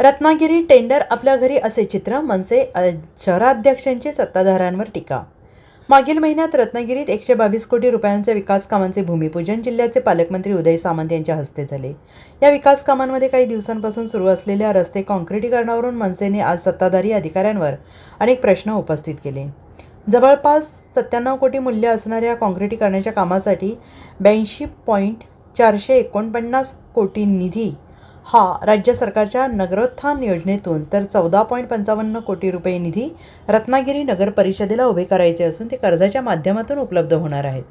Ratnagiri tender आपल्या घरी असे चित्र मनसे शहराध्यक्षांचे शहराध्यक्षांची सत्ताधाऱ्यांवर टीका. मागील महिन्यात रत्नागिरीत एकशे बावीस कोटी रुपयांचे विकास कामांचे भूमिपूजन जिल्ह्याचे पालकमंत्री उदय सामंत यांच्या हस्ते झाले. या विकास कामांमध्ये काही दिवसांपासून सुरू असलेल्या रस्ते काँक्रिटीकरणावरून मनसेने आज सत्ताधारी अधिकाऱ्यांवर अनेक प्रश्न उपस्थित केले. जवळपास सत्त्याण्णव कोटी मूल्य असणाऱ्या काँक्रिटीकरणाच्या कामासाठी ब्याऐंशी पॉईंट चारशे एकोणपन्नास कोटी निधी हा राज्य सरकारच्या नगरोत्थान योजनेतून तर चौदा पॉईंट पंचावन्न कोटी रुपये निधी रत्नागिरी नगर परिषदेला उभे करायचे असून ते कर्जाच्या माध्यमातून उपलब्ध होणार आहेत.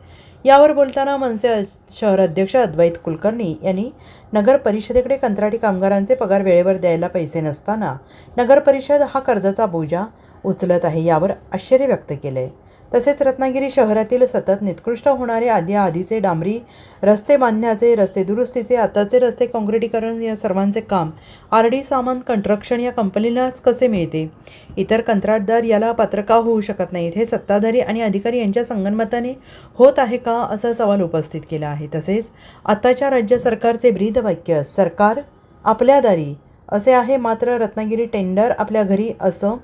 यावर बोलताना मनसे शहर अध्यक्ष अद्वैत कुलकर्णी यांनी नगर परिषदेकडे कंत्राटी कामगारांचे पगार वेळेवर द्यायला पैसे नसताना नगर परिषद हा कर्जाचा बोजा उचलत आहे यावर आश्चर्य व्यक्त केलं आहे तसेच रत्नागिरी शहरातील सतत निकृष्ट होणारे आधी आधीचे डांबरी रस्ते बांधण्याचे रस्ते दुरुस्तीचे आताचे रस्ते काँक्रिटीकरण या सर्वांचे काम आर डी सामान कंट्रक्शन या कंपनीलाच कसे मिळते? इतर कंत्राटदार याला पात्र का होऊ शकत नाहीत? हे सत्ताधारी आणि अधिकारी यांच्या संगनमताने होत आहे का असा सवाल उपस्थित केला आहे. तसेच आत्ताच्या राज्य सरकारचे ब्रीद वाक्य सरकार आपल्या दारी असे आहे मात्र रत्नागिरी टेंडर आपल्या घरी असं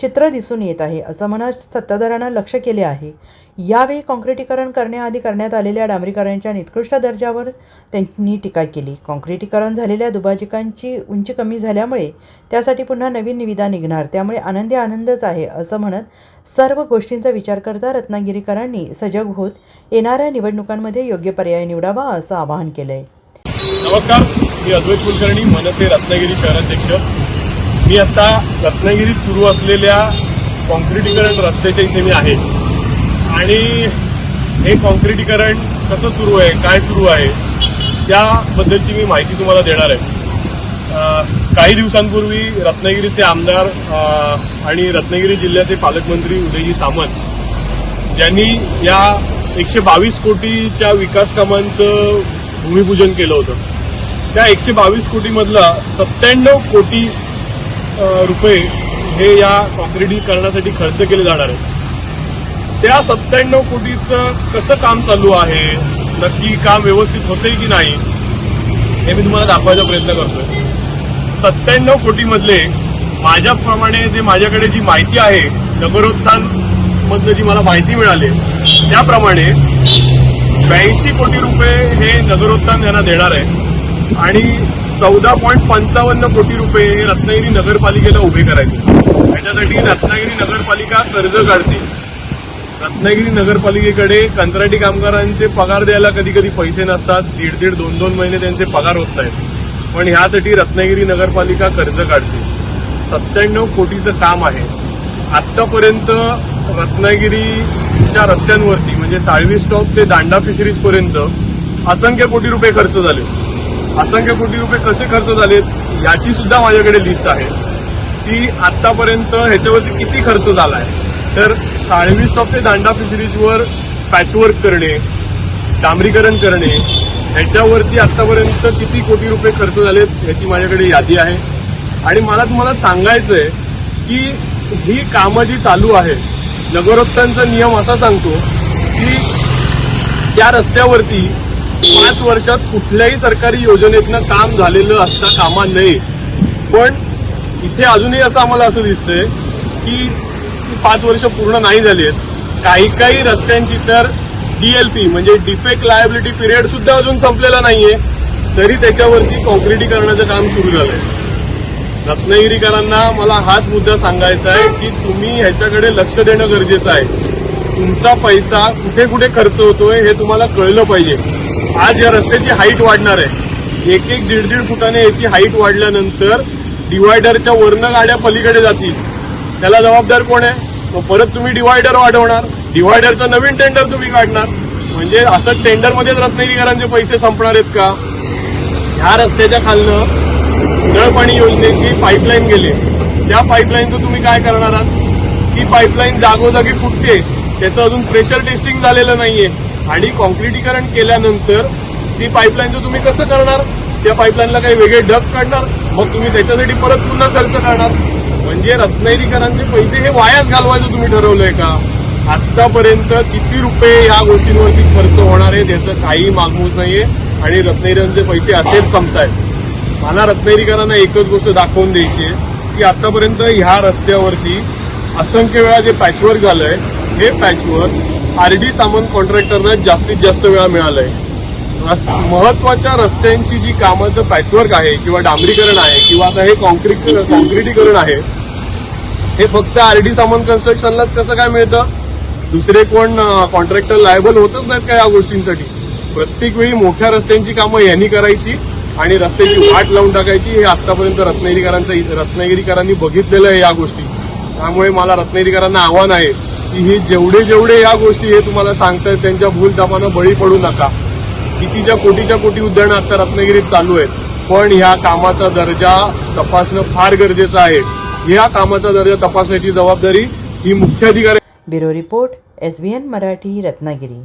चित्र दिसून येत आहे असं म्हणत सत्ताधाऱ्यांना लक्ष केले आहे. यावेळी काँक्रिटीकरण करण्याआधी करण्यात आलेल्या डांबरीकरणाच्या निकृष्ट दर्जावर त्यांनी टीका केली. काँक्रिटीकरण झालेल्या दुभाजिकांची उंची कमी झाल्यामुळे त्यासाठी पुन्हा नवीन निविदा निघणार त्यामुळे आनंदी आनंदच आहे असं म्हणत सर्व गोष्टींचा विचार करता रत्नागिरीकरांनी सजग होत येणाऱ्या निवडणुकांमध्ये योग्य पर्याय निवडावा असं आवाहन केलं आहे नमस्कार मी अद्वैत कुलकर्णी मनसे रत्नागिरी शहराध्यक्ष. मी आता रत्नागिरीत सुरू असलेल्या कॉन्क्रिटीकरण रस्त्याच्या इथे मी आहे. आणि हे कॉन्क्रिटीकरण कसं सुरू आहे काय सुरू आहे त्याबद्दलची मी माहिती तुम्हाला देणार आहे. काही दिवसांपूर्वी रत्नागिरीचे आमदार आणि रत्नागिरी जिल्ह्याचे पालकमंत्री उदयजी सामंत ज्यांनी या एकशे बावीस कोटीच्या विकास कामांचं भूमिपूजन केलं होतं. त्या एकशे बावीस कोटीमधला सत्त्याण्णव कोटी रुपये हे या कॉन्क्रिटीकरणासाठी खर्च केले जाणार आहेत. त्या सत्त्याण्णव कोटीचं कसं काम चालू आहे? नक्की काम व्यवस्थित होते की नाही? हे मी तुम्हाला दाखवायचा प्रयत्न करतोय. सत्त्याण्णव कोटीमधले माझ्याप्रमाणे जे माझ्याकडे जी माहिती आहे नगरोत्थानमधलं जी मला माहिती मिळाली त्याप्रमाणे ब्याऐंशी कोटी रुपये हे नगरोत्थान यांना देणार आहे. आणि चौदा पॉईंट पंचावन्न कोटी रुपये हे रत्नागिरी नगरपालिकेला उभे करायचे. त्याच्यासाठी रत्नागिरी नगरपालिका कर्ज काढते. रत्नागिरी नगरपालिकेकडे कंत्राटी कामगारांचे पगार द्यायला कधी कधी पैसे नसतात. दीड दीड दोन दोन महिने त्यांचे पगार होत आहेत पण ह्यासाठी रत्नागिरी नगरपालिका कर्ज काढते. सत्त्याण्णव कोटीचं काम आहे. आतापर्यंत रत्नागिरीच्या रस्त्यांवरती म्हणजे साळवी स्टॉप ते दांडा फिशरीजपर्यंत असंख्य कोटी रुपये खर्च झाले. असंख्य कोटी रुपये कसे खर्च झालेत याची सुद्धा माझ्याकडे लिस्ट आहे. ती आतापर्यंत ह्याच्यावरती किती खर्च झाला आहे तर साळवी स्टॉप ते दांडा फिशरीजवर पॅचवर्क करणे डांबरीकरण करणे ह्याच्यावरती आतापर्यंत किती कोटी रुपये खर्च झालेत याची माझ्याकडे यादी आहे. आणि मला तुम्हाला सांगायचं आहे की ही कामं जी चालू आहे नगरोत्तांचा नियम असा सांगतो की त्या रस्त्यावरती पाच वर्षात कुठल्याही सरकारी योजनेतनं काम झालेलं असता कामा नये. पण इथे अजूनही असं आम्हाला असं दिसतंय की पाच वर्ष पूर्ण नाही झाली आहेत काही काही रस्त्यांची तर डीएलपी म्हणजे डिफेक्ट लायबिलिटी पिरियड सुद्धा अजून संपलेला नाहीये. तरी त्याच्यावरती काँक्रिटीकरणाचं काम सुरू झालंय. रत्नागिरीकरांना मला हाच मुद्दा सांगायचा आहे की तुम्ही ह्याच्याकडे लक्ष देणं गरजेचं आहे. तुमचा पैसा कुठे कुठे खर्च होतोय हे तुम्हाला कळलं पाहिजे. आज या रस्त्याची हाईट वाढणार आहे. एक एक दीड दीड फुटाने याची हाईट वाढल्यानंतर डिवायडरच्या वरनं गाड्या पलीकडे जातील. त्याला जबाबदार कोण आहे? मग परत तुम्ही डिवायडर वाढवणार. डिवायडरचं नवीन टेंडर तुम्ही काढणार. म्हणजे असं टेंडरमध्येच रत्नागिरीकरांचे पैसे संपणार आहेत का? ह्या रस्त्याच्या खालनं नळ पाणी योजनेची पाईपलाईन गेली. त्या पाईपलाईनचं तुम्ही काय करणार आहात? ती पाईपलाईन जागोजागी फुटते. त्याचं अजून प्रेशर टेस्टिंग झालेलं नाहीये. आणि कॉन्क्रिटीकरण केल्यानंतर ती पाईपलाईनचं तुम्ही कसं करणार त्या पाईपलाईनला काही वेगळे ढग काढणार मग तुम्ही त्याच्यासाठी परत पुन्हा खर्च करणार. म्हणजे रत्नागिरीकरांचे पैसे हे वायाच घालवायचं तुम्ही ठरवलंय का? आतापर्यंत किती रुपये या गोष्टींवरती खर्च होणार आहे त्याचं काही मागमूज नाहीये. आणि रत्नागिरीचे पैसे असेच संपतायत. मला रत्नागिरीकरांना एकच गोष्ट दाखवून द्यायची आहे की आतापर्यंत ह्या रस्त्यावरती असंख्य वेळा जे पॅचवर्क झालंय हे पॅचवर्क आर डी सामंत कॉन्ट्रॅक्टरना जास्तीत जास्त वेळा मिळालंय. रस महत्त्वाच्या रस्त्यांची जी कामाचं पॅचवर्क आहे किंवा डांबरीकरण आहे किंवा आता हे कॉन्क्रीट कॉन्क्रिटीकरण आहे हे फक्त आर डी सामंत कन्स्ट्रक्शनलाच कसं काय मिळतं? दुसरे कोण कॉन्ट्रॅक्टर लायबल होतच नाहीत का या गोष्टींसाठी? प्रत्येक वेळी मोठ्या रस्त्यांची कामं यांनी करायची आणि रस्त्याची वाट लावून टाकायची हे आतापर्यंत रत्नागिरीकरांचं रत्नागिरीकरांनी बघितलेलं आहे या गोष्टी. त्यामुळे मला रत्नागिरीकरांना आव्हान आहे की हे जेवढे जेवढे या गोष्टी हे तुम्हाला सांगतायत त्यांच्या भूलतापानं बळी पडू नका. कितीच्या कोटीच्या कोटी उद्यानं आता रत्नागिरीत चालू आहेत. पण ह्या कामाचा दर्जा तपासणं फार गरजेचं आहे. या कामाचा दर्जा तपासण्याची जबाबदारी ही मुख्याधिकारी bureau report S Marathi Ratnagiri.